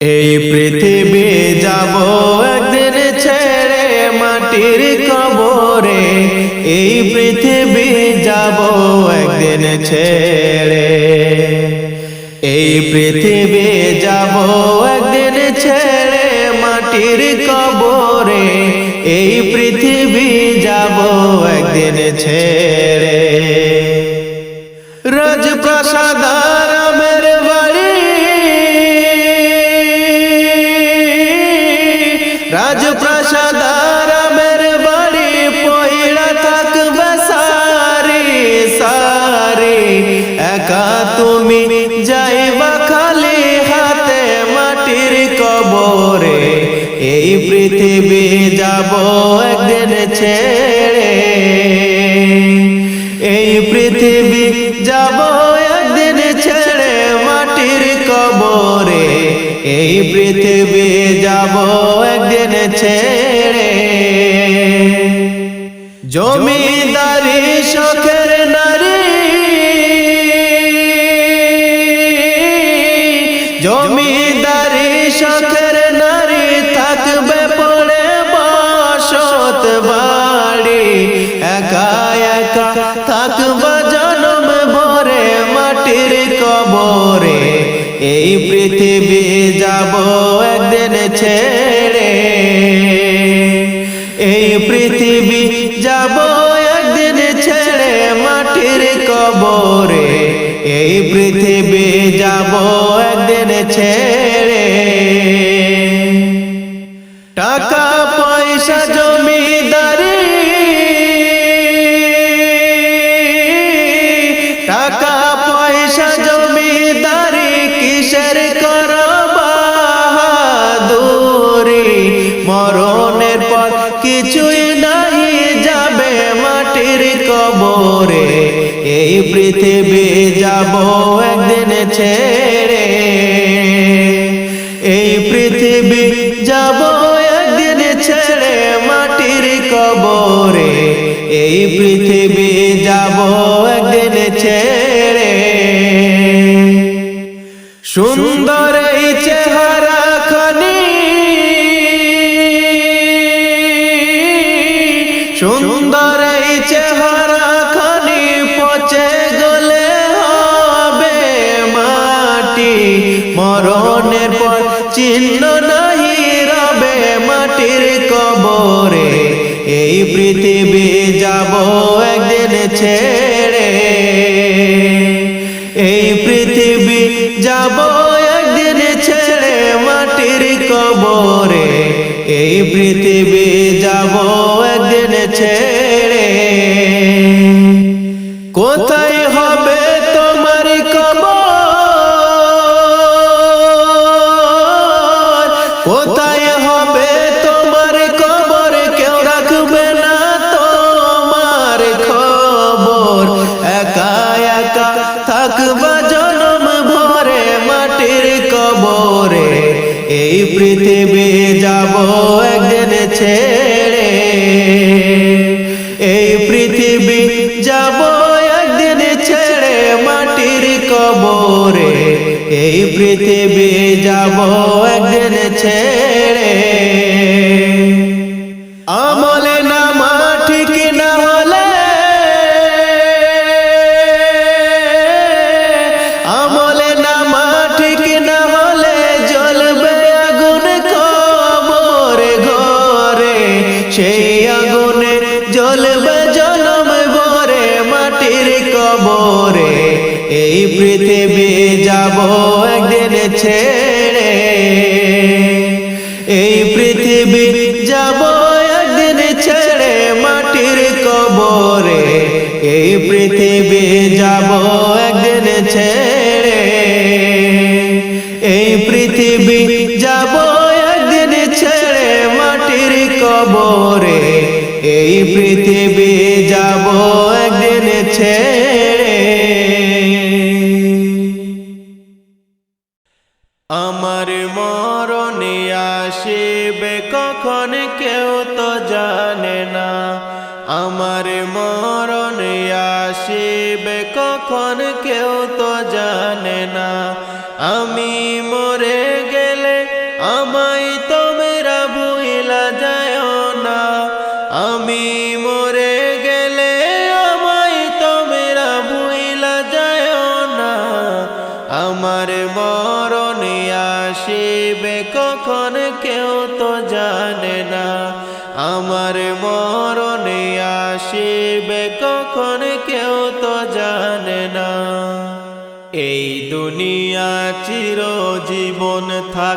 এই পৃথিবী যাব একদিন ছেড়ে মাটির কবরে। এই পৃথিবী যাব একদিন ছেড়ে। এই পৃথিবী যাব একদিন ছেড়ে মাটির কবরে। এই পৃথিবী যাব একদিন ছেড়ে। আমাদের ছেড়ে। এই পৃথিবী যাব একদিন ছেড়ে মাটির কবরে। এই পৃথিবী যাব একদিন ছেড়ে। ছেড়ে এই পৃথিবী যাব একদিন ছেড়ে মাটির কবরে। এই পৃথিবী যাব একদিন ছেড়ে ছেড়ে এই পৃথিবী যাব একদিন ছেড়ে মাটির কবরে। এই পৃথিবী যাব একদিন ছেড়ে পৃথিবী যাব একদিন ছেড়ে। এই পৃথিবী যাব একদিন ছেড়ে মাটির কবরে। এই পৃথিবী যাব একদিন ছেড়ে। পৃথিবী যাব একদিন ছেড়ে আমায় তোমরা ভুইলা যায় না। আমি মরে গেলে আমায় তোমরা ভুইলা যায় না। আমার মরণে আসিবে কখন কেউ তো জানে না। আমার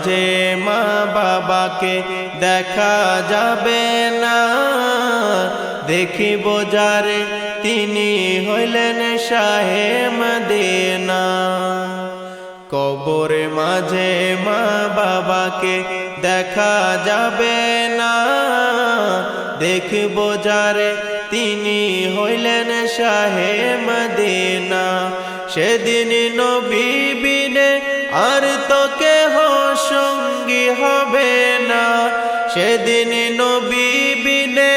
মাঝে মা বাবাকে দেখা যাবে না। দেখিব যারে তিনি হইলেন শাহে মদিনা। কবরে মাঝে মা বাবাকে দেখা যাবে না। দেখব যারে তিনি হইলেন শাহে মদিনা। সেদিন নবী সেদিন নবী বিনে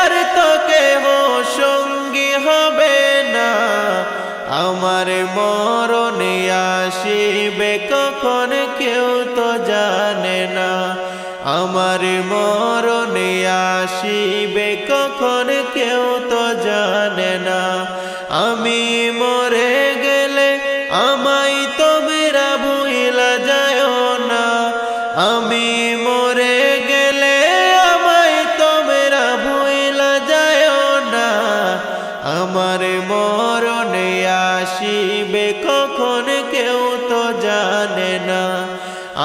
আর তোকে হো সঙ্গী হবে না। আমার মরণে আসিবে কখন কেউ তো জানে না। আমার মরণে আসিবে আমার মরণে আসিবে, কখন কেউ তো জানে না।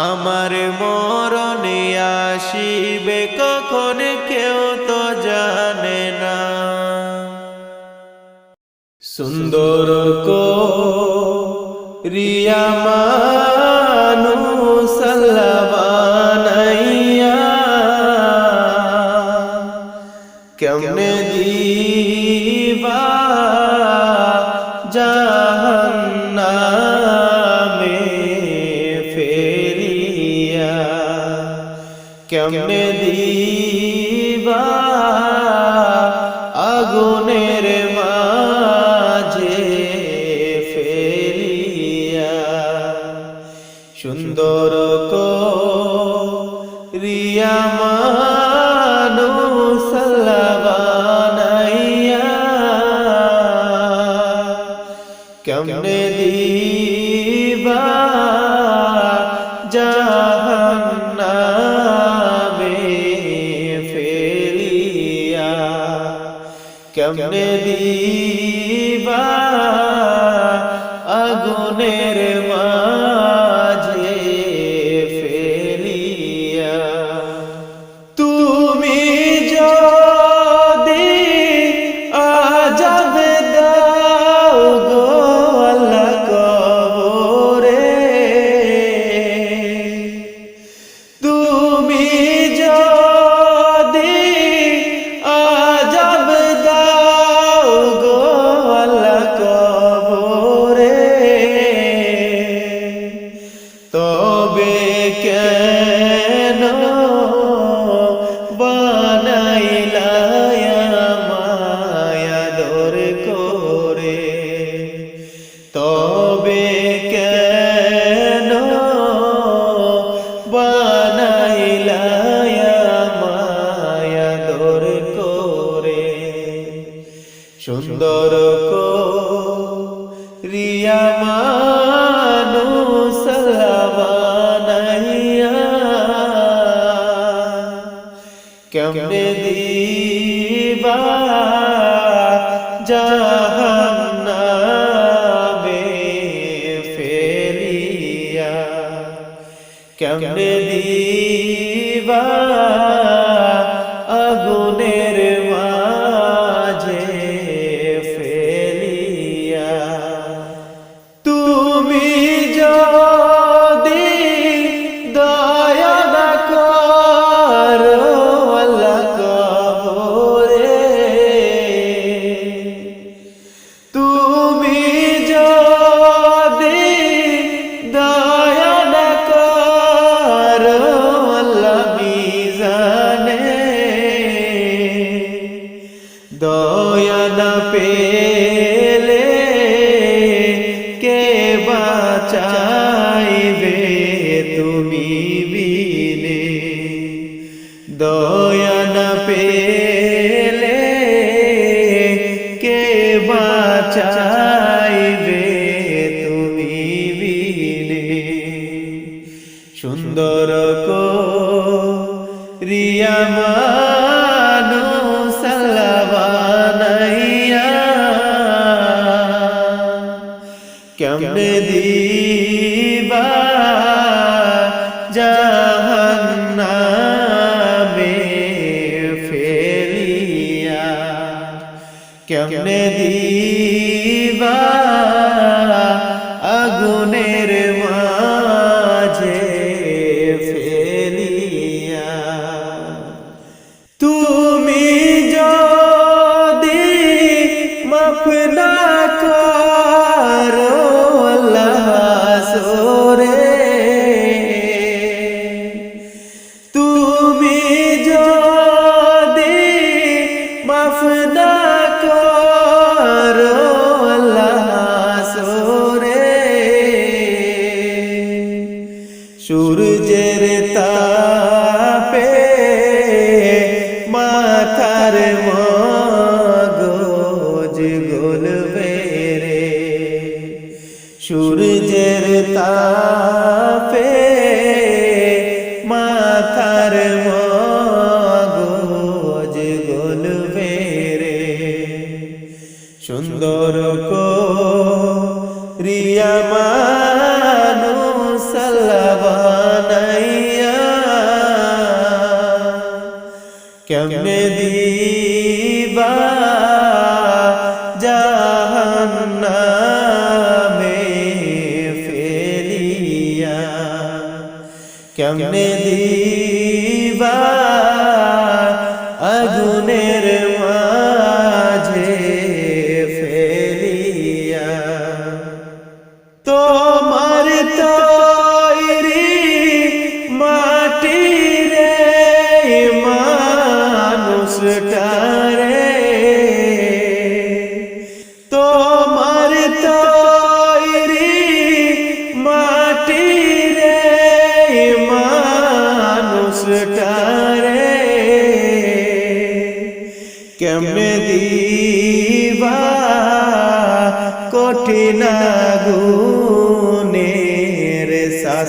আমার মরণে আসিবে, কখন কেউ তো জানে না। সুন্দর কো রিয়া সুন্দর কো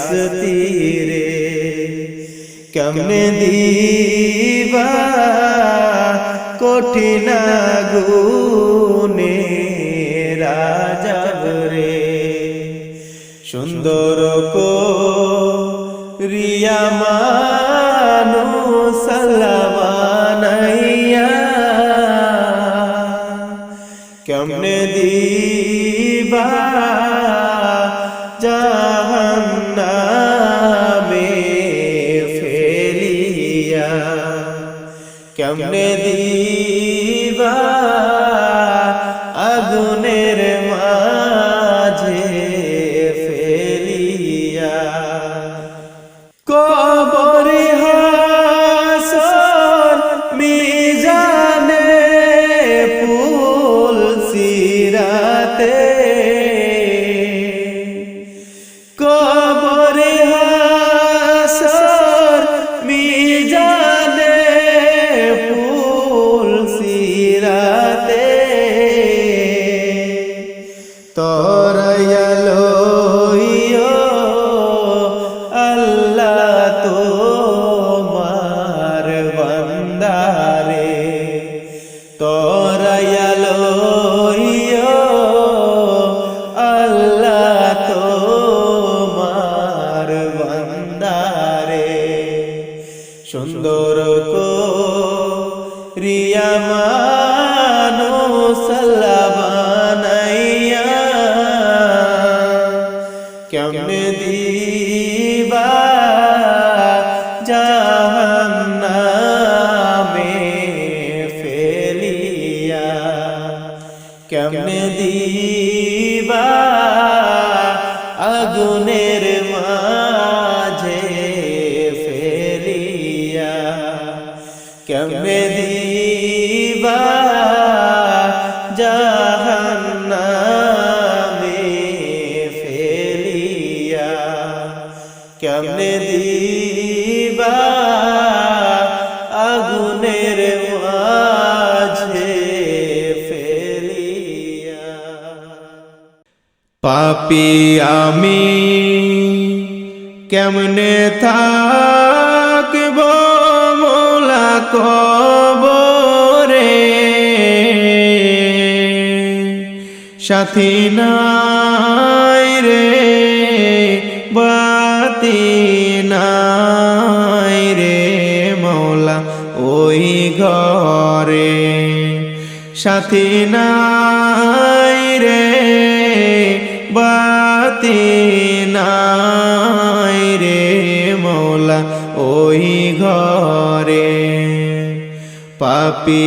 হস্তি রে। কেমনে দিবা কঠিন গুনে রাজব রে। সুন্দর কো রিয়া মা দিবা আগুনের দিবা আগুনের মাঝে পাপি আমি কেমনে থাকব মোলা কবরে? সাথী নাই রে বাতি নাই রে মৌলা, ওই ঘরে সাথী নাই রে, বাতি নাই রে মৌলা, ওই ঘরে পাপি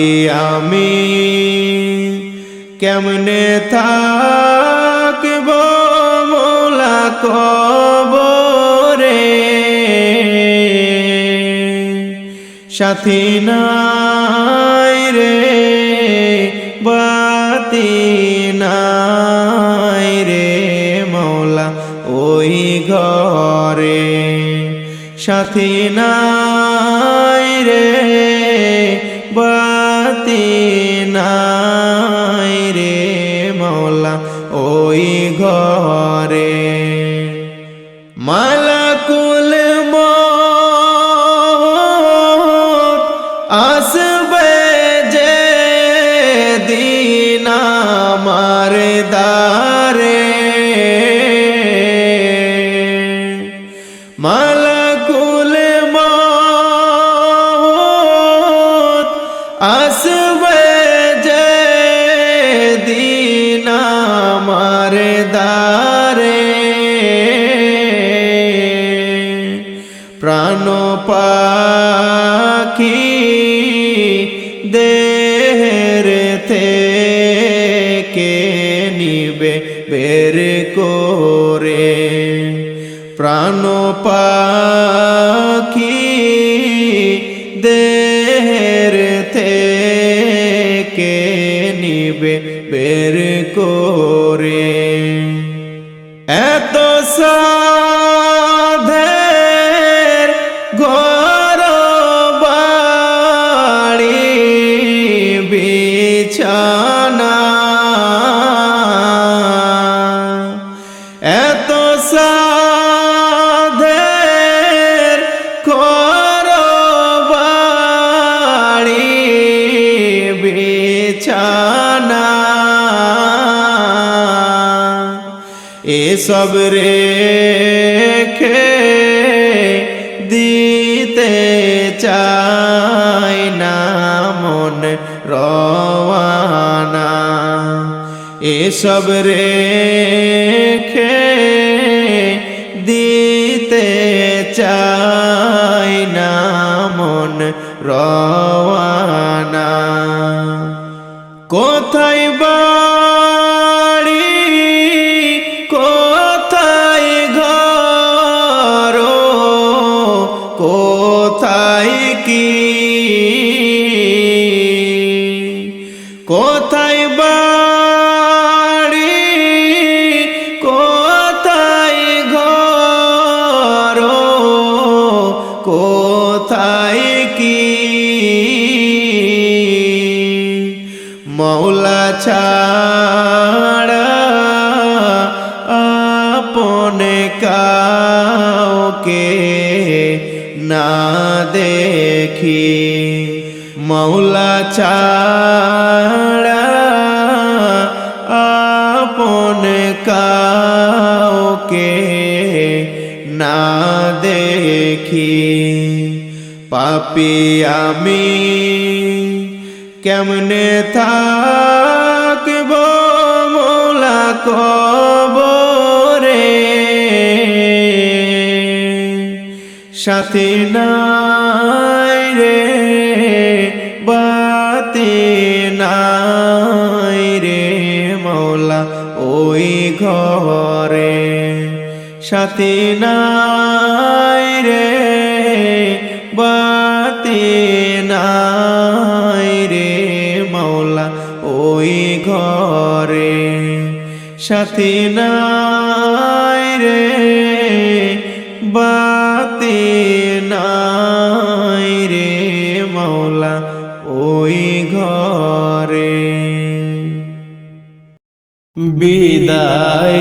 আমি কেমনে থাকব মোলা কবরে? সাথী নাই রে, বাতি নাই রে মৌলা ওই ঘরে। সাথী নাই রে, বাতি নাই রে মৌলা ওই ঘরে। মালাকুল ਪਾ এসব রেখে দিতে চাই না মন রওয়ানা। এসব রেখে দিতে চাই না মন রওয়ানা। কোথায় বাড়ি ছাড়া আপনে কাউকে না দেখি। মৌলা ছাড়া আপন কাউকে না দেখি। পাপি আমি কেমনে থাকব তোলা কবরে। সাথে নাই রে বাতে নাই রে মৌলা ওই ঘরে। সাথে নাই সাথী নাই রে বাতি নাই রে মৌলা ওই ঘরে। বিদায়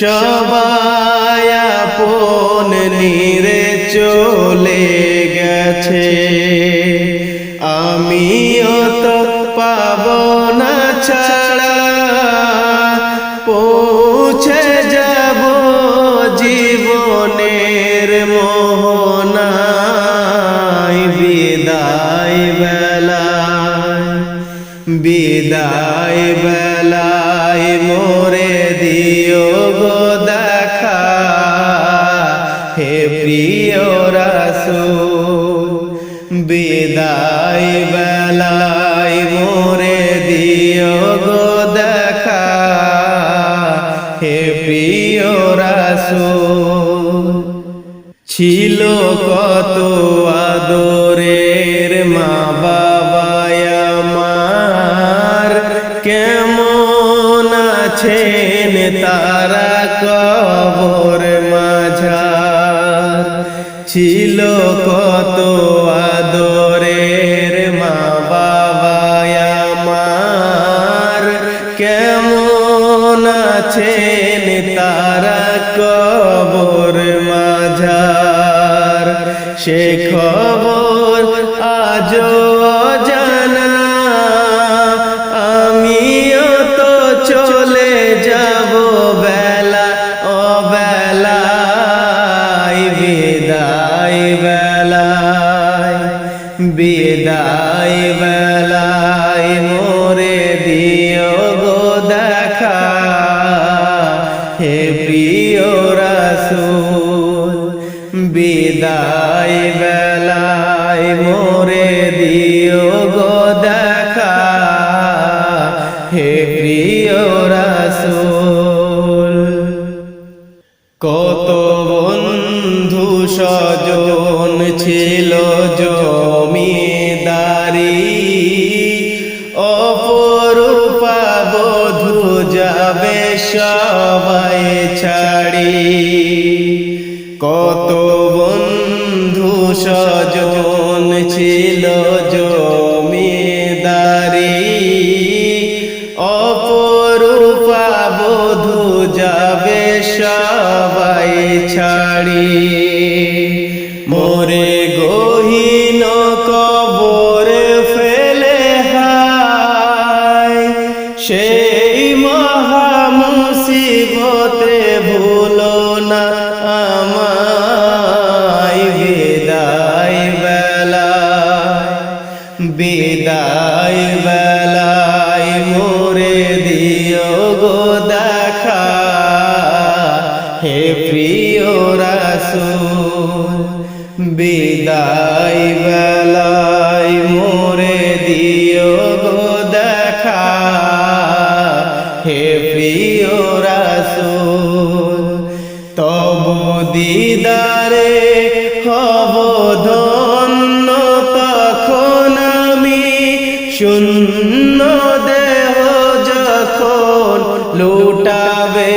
সবায় পোন নিরে চলে গেছে। কত আদরের মা বাবায় আমার। কেমন আছেন তারা কবর মাঝার? ছিল কত আদরের মা বাবায় মার কেমন আছেন সে খবর আজ জন ছিল জমিদারি অপরূপা বধু যাবে সবাই শূন্য দেহ যখন লুটাবে